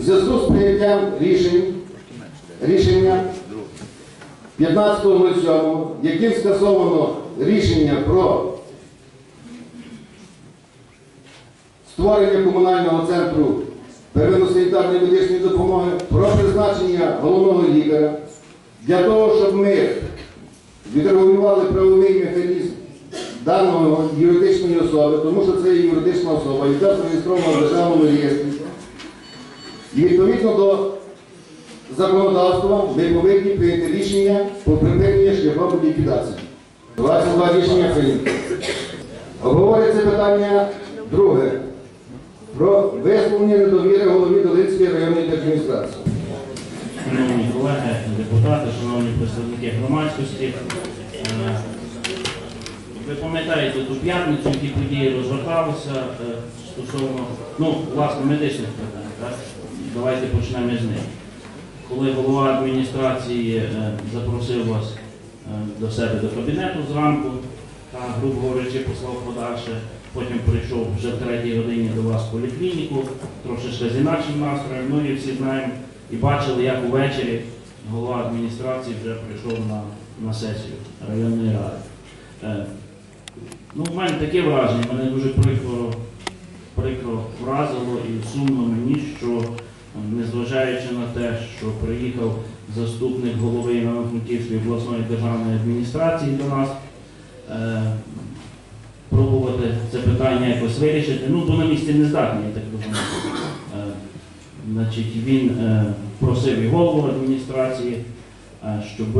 У зв'язку з прийняттям рішень, рішення 15.07, яким скасовано рішення про створення комунального центру первинно-санітарної медичної допомоги, про призначення головного лікаря, для того, щоб ми відрегулювали правовий механізм даного юридичної особи, тому що це є юридична особа, яка зареєстрована в державному реєстрі. Відповідно до законодавства ми повинні прийняти рішення про припинення шляхом ліквідації. 22 рішення прийнято. Обговорюється питання друге про висловлення недовіри голові Долинської районної адміністрації. Шановні колеги, депутати, шановні представники громадськості. е, Ви пам'ятаєте ту п'ятницю, які події розгорталися е, стосовно ну, власне медичних питань. Так? Давайте почнемо з них. Коли голова адміністрації е, запросив вас е, до себе до кабінету зранку, та, грубо говорячи, послав подальше, потім прийшов вже в третій годині до вас в поліклініку, трошечки з інакшим настроєм, ну і всі знаємо і бачили, як увечері голова адміністрації вже прийшов на, на сесію районної ради. Е, ну, в мене таке враження, мене дуже прикро, прикро вразило і сумно мені, що незважаючи на те, що приїхав заступник голови Івано-Франківської обласної державної адміністрації до нас, е, пробувати це питання якось вирішити. Ну, бо на місці не здатний, я так думаю. Е, Значить, він е, просив і голову адміністрації, щоб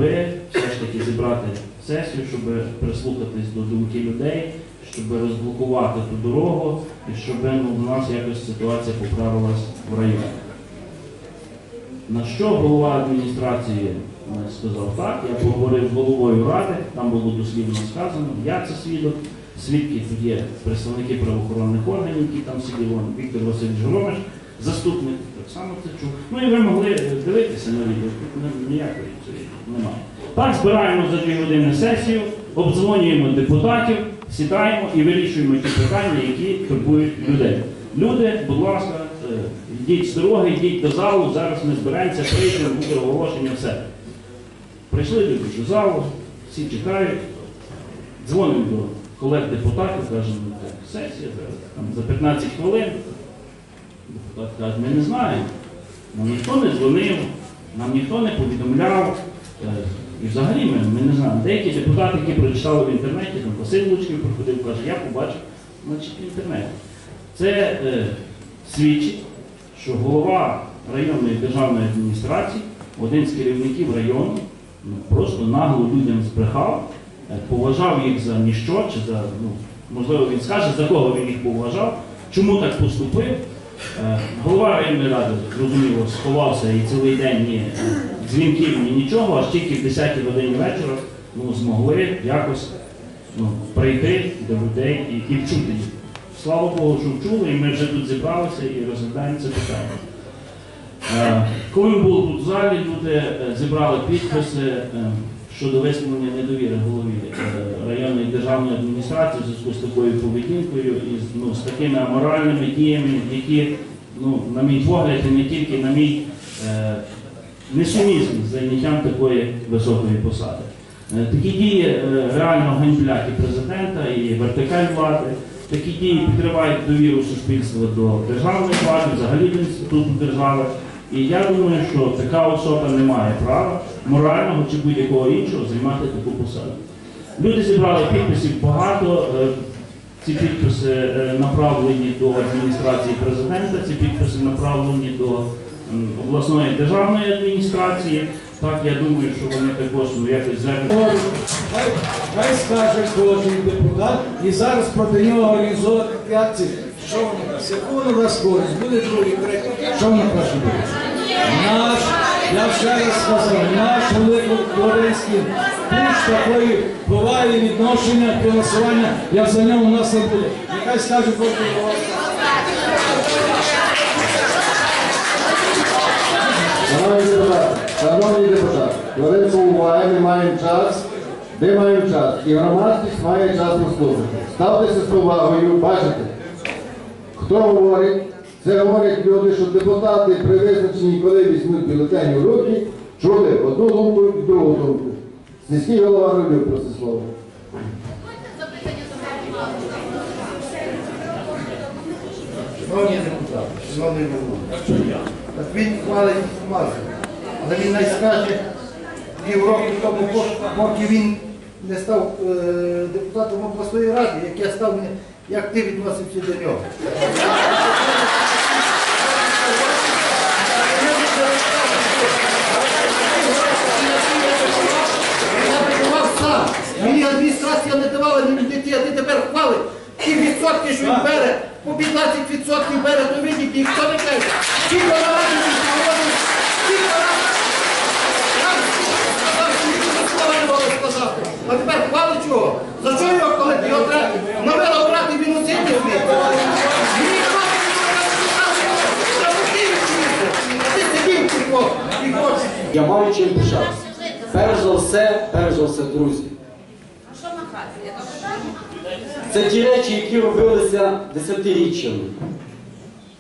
все ж таки зібрати сесію, щоб прислухатись до думки людей, щоб розблокувати ту дорогу і щоб ну, в нас якось ситуація поправилась в районі. На що голова адміністрації сказав так, я поговорив з головою ради, там було дослівно сказано, я це свідок, свідки є представники правоохоронних органів, які там сиділи, Віктор Васильович Громеш, заступник так само це чув. Ну і ви могли дивитися на відео, ніякої цієї немає. Так, збираємо за дві години сесію, обдзвонюємо депутатів, сідаємо і вирішуємо ті питання, які турбують людей. Люди, будь ласка, е, йдіть з дороги, йдіть до залу, зараз ми зберемося, прийдемо, буде оголошення, все. Прийшли люди до залу, всі чекають, дзвонимо до колег депутатів, кажемо, так, сесія там, за 15 хвилин. Депутат каже, ми не знаємо. Нам ніхто не дзвонив, нам ніхто не повідомляв. І взагалі ми, ми не знаємо. Деякі депутати, які прочитали в інтернеті, там Василь Лучків проходив, каже, я побачив значить, в інтернеті. Це е, свідчить, що голова районної державної адміністрації, один з керівників району, ну, просто нагло людям збрехав, е, поважав їх за ніщо, чи за, ну, можливо, він скаже, за кого він їх поважав, чому так поступив. Е, Голова районної ради, зрозуміло, сховався і цілий день ні е, дзвінків, ні нічого, аж тільки в 10 годині вечора ну, змогли якось ну, прийти до людей і, і вчути їх. Слава Богу, що вчули, і ми вже тут зібралися і розглядаємо це питання. Е, Коли ми були тут в залі, люди е, зібрали підписи е, щодо висловлення недовіри голові е, районної державної адміністрації в зв'язку з такою поведінкою і ну, з такими аморальними діями, які, ну, на мій погляд, і не тільки на мій е, несумісні з зайняттям такої високої посади. Е, Такі дії е, реально ганьблять і президента, і вертикаль влади. Такі дії підривають довіру суспільства до державної влади, взагалі до інституту держави. І я думаю, що така особа не має права морального чи будь-якого іншого займати таку посаду. Люди зібрали підписів багато. е, Ці підписи е, направлені до адміністрації президента, ці підписи направлені до обласної державної адміністрації. Так, я думаю, що вони також ну, якось звернуть. Хай, хай скаже кожен депутат і зараз проти нього організовувати акції. Що воно дасть? Яку воно дасть користь? Буде другий, третій. Що воно буде? Наш, я ще раз сказав, наш великокорейський пуш такої поваги відношення фінансування, як за нього у нас не буде. Нехай скаже кожен голова. Шановні депутати, хвилинку уваги, ми маємо час, ми маємо час, і громадськість має час послухати. Ставтеся з повагою, бачите, хто говорить, Це говорять люди, що депутати при визначенні, коли візьмуть бюлетені в руки, чули одну думку і другу думку. Сільський голова робив про це слово. Шановні депутати, шановний голову, так він хвалить Мазур, але він не скаже півроку тому, поки він не став е, депутатом обласної ради, як я став, як ти відносився до нього. Мені адміністрація не давала ні дітей, а ти тепер хвалиш. Ті відсотки, що він бере, по 15% бере, то видіть, ніхто не каже. Скільки разів він говорив, скільки разів. Я сказав, що ніхто слова не мали сказати. А тепер хвалить чого? За що його коли його треба новела брати, він у цій не вміє? Ніхто не сказав, що ти відчуєшся. А ти сидів тихо і хочеш. Я маю чим пишатися. Перш за все, перш за все, друзі. Це ті речі, які робилися десятиріччями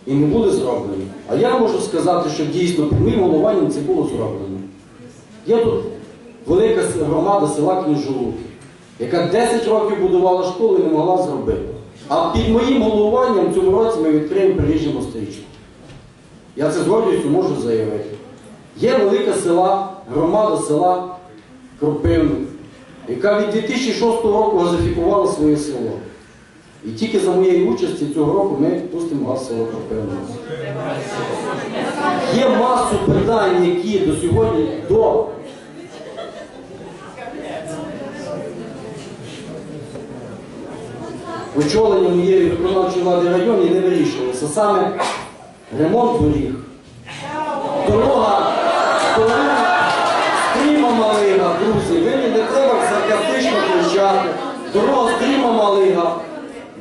і не були зроблені. А я можу сказати, що дійсно моїм головуванням це було зроблено. Є тут велика громада села Кніжолуки, яка 10 років будувала школу і не могла зробити. А під моїм головуванням цьому році ми відкриємо Приріжному стрічку. Я це з гордістю можу заявити. Є велика села, громада села Кропивник, яка від 2006 року газифікувала своє село. І тільки за моєї участі цього року ми пустимо газ село Кропивник. Є масу питань, які до сьогодні до очолення моєї виконавчої влади районі не вирішувалося. Саме ремонт доріг, дорога, дорога, стріма малига, друзі, ви не треба саркастично кричати. Дорога стріма малига,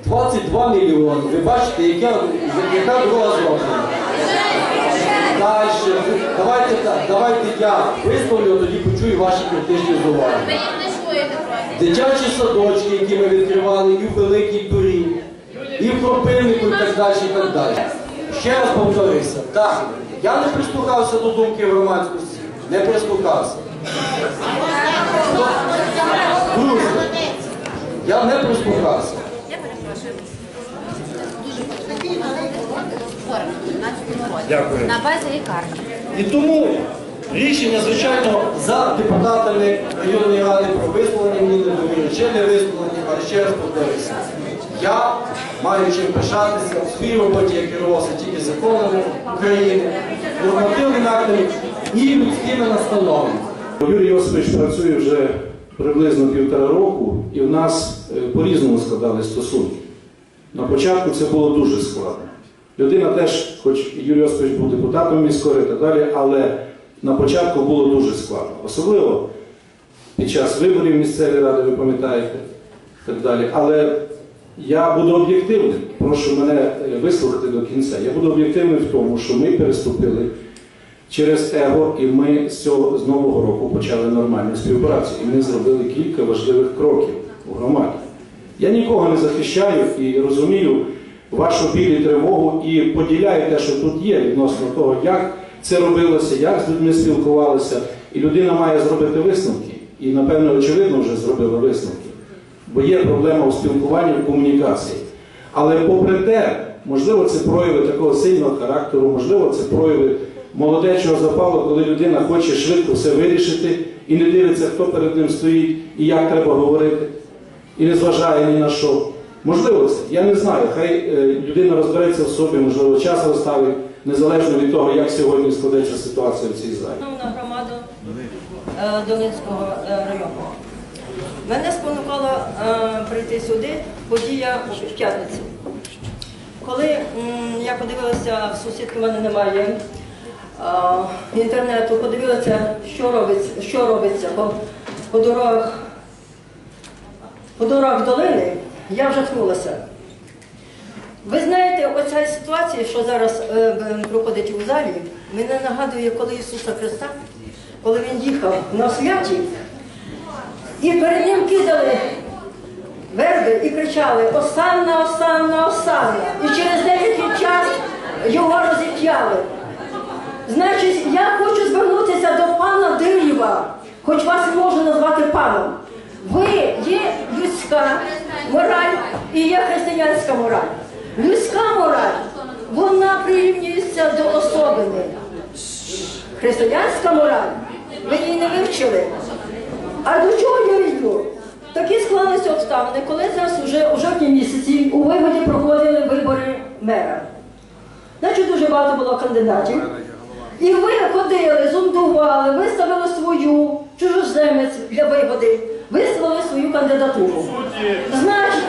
22 мільйони. Ви бачите, яка, яка дорога зроблена. Далі, давайте, давайте я висловлю, тоді почую ваші критичні зауваги. Ви їх не чуєте просто. Дитячі садочки, які ми відкривали і в Великій Турі, і в Кропивнику, і так далі, і так далі. Ще раз повторюся, так, я не прислухався до думки громадськості, не прислухався. Друзі, я не прислухався. Дякую. На базі лікарні. І тому рішення, звичайно, за депутатами районної ради про висловлення мені недовіри, чи не висловлення, але ще раз повторюся. Я маю чим пишатися у своїй роботі, я керувався тільки законами України, нормативними актами і людськими настановами. Юрій Йосипович працює вже приблизно півтора року, і в нас е, по-різному складали стосунки. На початку це було дуже складно. Людина теж, хоч Юрій Йосипович був депутатом міської і далі, але на початку було дуже складно. Особливо під час виборів місцевої ради, ви пам'ятаєте, так далі. Але я буду об'єктивним, прошу мене е, вислухати до кінця. Я буду об'єктивним в тому, що ми переступили через его, і ми з цього з нового року почали нормальну співпрацю. І ми зробили кілька важливих кроків у громаді. Я нікого не захищаю і розумію вашу біль і тривогу і поділяю те, що тут є відносно того, як це робилося, як з людьми спілкувалися. І людина має зробити висновки. І, напевно, очевидно, вже зробила висновки. Бо є проблема у спілкуванні в комунікації. Але попри те, можливо, це прояви такого сильного характеру, можливо, це прояви молодечого запалу, коли людина хоче швидко все вирішити і не дивиться, хто перед ним стоїть і як треба говорити, і не зважає ні на що. Можливо, це. Я не знаю. Хай е, людина розбереться в собі, можливо, час розставить, незалежно від того, як сьогодні складеться ситуація в цій залі. Шановна громада е, Долинського е, району. Мене спонукала е, прийти сюди подія в п'ятницю. Коли я подивилася, в сусідки в мене немає інтернету, подивилася, що робиться, що робиться по, по дорогах, по дорогах долини, я вжахнулася. Ви знаєте, оця ситуація, що зараз е, проходить у залі, мене нагадує, коли Ісуса Христа, коли Він їхав на святі, і перед ним кидали верби і кричали Осанна, Осанна, Осанна. І через деякий час його розіп'яли. Значить, я хочу звернутися до пана Дирєва, хоч вас і можна назвати паном. Ви є людська мораль і є християнська мораль. Людська мораль, вона прирівнюється до особини. Християнська мораль, ви її не вивчили. А до чого я йду? Такі склалися обставини, коли зараз вже у жовтні місяці у вигоді проходили вибори мера. Значить, дуже багато було кандидатів. І ви ходили, зондували, виставили свою чужоземець для вигоди, виставили свою кандидатуру. Значить,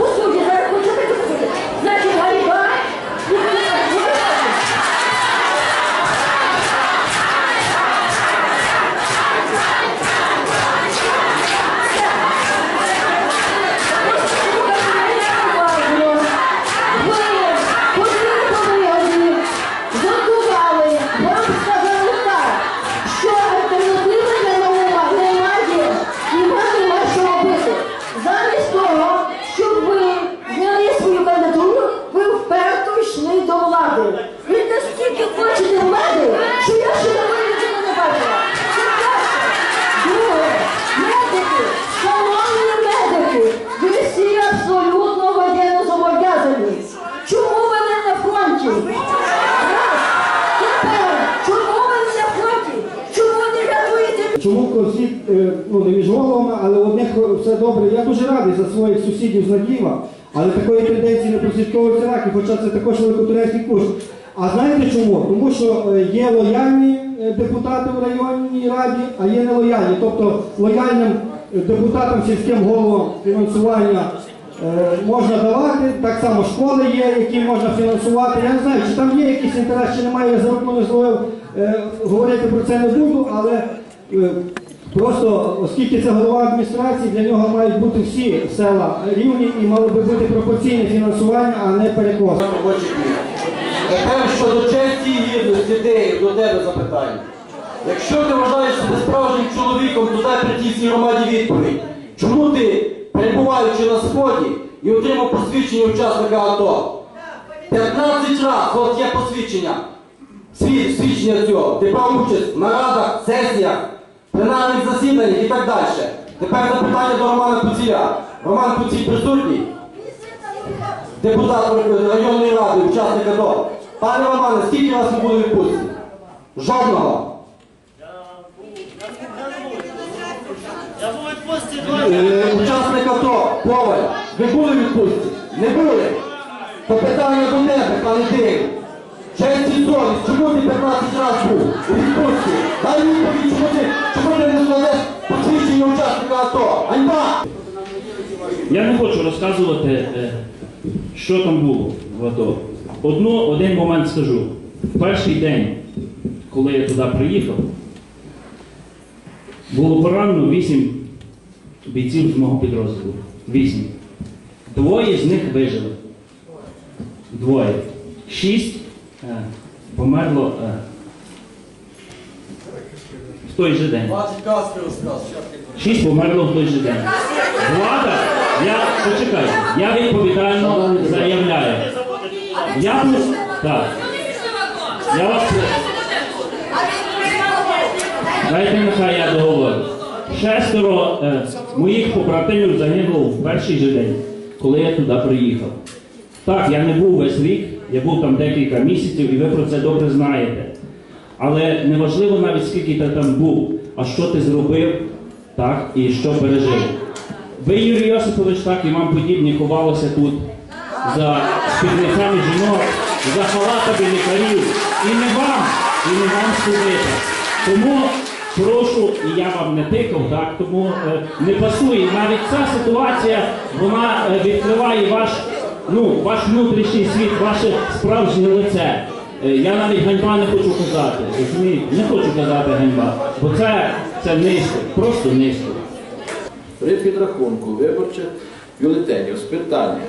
дуже радий за своїх сусідів з Надіва, але такої тенденції не прослідковується раки, хоча це також великотурецький курс. А знаєте чому? Тому що е, є лояльні е, депутати в районній раді, а є нелояльні. Тобто лояльним е, депутатам сільським головам фінансування можна давати, так само школи є, які можна фінансувати. Я не знаю, чи там є якийсь інтерес, чи немає, я за руку не зловив, говорити про це не буду, але просто оскільки це голова адміністрації, для нього мають бути всі села рівні і мало би бути пропорційне фінансування, а не перекос. Тепер щодо честі і гідності Деїв, до тебе запитання. Якщо ти вважаєш себе справжнім чоловіком, то дай при тій громаді відповідь. Чому ти, перебуваючи на сході і отримав посвідчення учасника АТО? 15 разів, от є посвідчення. Свідчення цього. Ти брав участь в нарадах, сесіях, пленарних засіданнях і так далі. Тепер запитання до Романа Куціля. Роман Куцій присутній? депутат районної ради, учасник АТО. Пане Романе, скільки вас не буде відпустці? Жодного. Я був Е, Учасник АТО, Коваль, ви були відпустці? Не були. То питання до тебе, пане Див. І совість, чому ти 15 разів був у відпустці? Дай відповідь, чому ти, чому ти не складеш посвідчення учасника АТО? Ганьба! Я не хочу розказувати, е, що там було в АТО. Одну, один момент скажу. В перший день, коли я туди приїхав, було поранено вісім бійців з мого підрозділу. Вісім. Двоє з них вижили. Двоє. Шість померло е, в той же день. 20 казки розказ. Шість померло в той же день. Влада, я почекай, я відповідально заявляю. Я так. Я вас дайте нехай я договорю. Шестеро е, моїх побратимів загинуло в перший же день, коли я туди приїхав. Так, я не був весь рік, я був там декілька місяців, і ви про це добре знаєте. Але неважливо навіть скільки ти там був, а що ти зробив, так, і що пережив. Ви, Юрій Йосипович, так і вам подібні ховалися тут за спідницями жінок, за халатами лікарів. І не вам, і не вам судити. Тому прошу, і я вам не тикав, так, тому е, не пасує. Навіть ця ситуація, вона е, відкриває ваш, ну, ваш внутрішній світ, ваше справжнє лице. Е, Я навіть ганьба не хочу казати. Не хочу казати ганьба, бо це, це низько, просто низько. При підрахунку виборчих бюлетенів з питання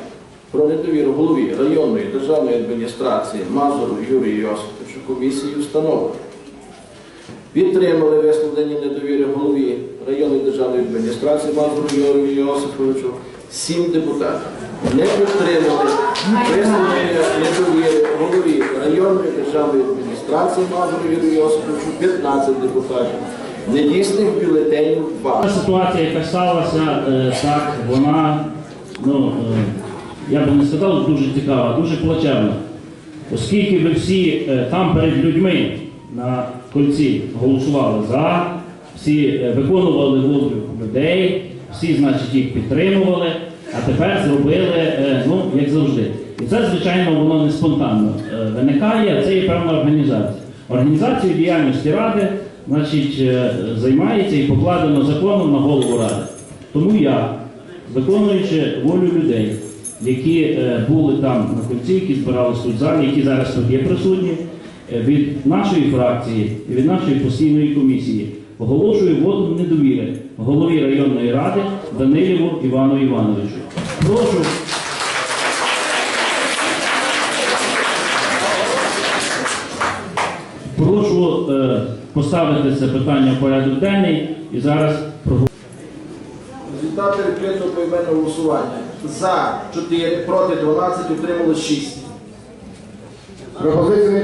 про недовіру голові районної державної адміністрації Мазуру Юрію Йосиповичу комісії встановлено. Підтримали висловлення недовіри голові районної державної адміністрації Мазуру Юрію Йосиповичу сім депутатів. Не підтримали висловлення недовіри голові районної державної адміністрації Мазуру Йосиповичу 15 депутатів. Недійсних бюлетенів 2. Та ситуація, яка сталася, е, так, вона, ну, е, я би не сказав, дуже цікава, дуже плачевна. Оскільки ви всі е, там перед людьми на кольці голосували за, всі виконували волю людей, всі, значить, їх підтримували, тепер зробили, е, ну, як завжди. І це, звичайно, воно не спонтанно е, виникає, а це є певна організація. Організацією діяльності Ради значить, е, займається і покладено законом на голову Ради. Тому я, виконуючи волю людей, які були там на кольці, які збирались тут в залі, які зараз тут є присутні, від нашої фракції і від нашої постійної комісії оголошую воду недовіри голові районної ради Даниліву Івану Івановичу. Прошу. Прошу е, поставити це питання в порядок денний і зараз проголосувати. Результати відкритого поіменного голосування. За 4, проти 12, утрималось 6. Пропозиція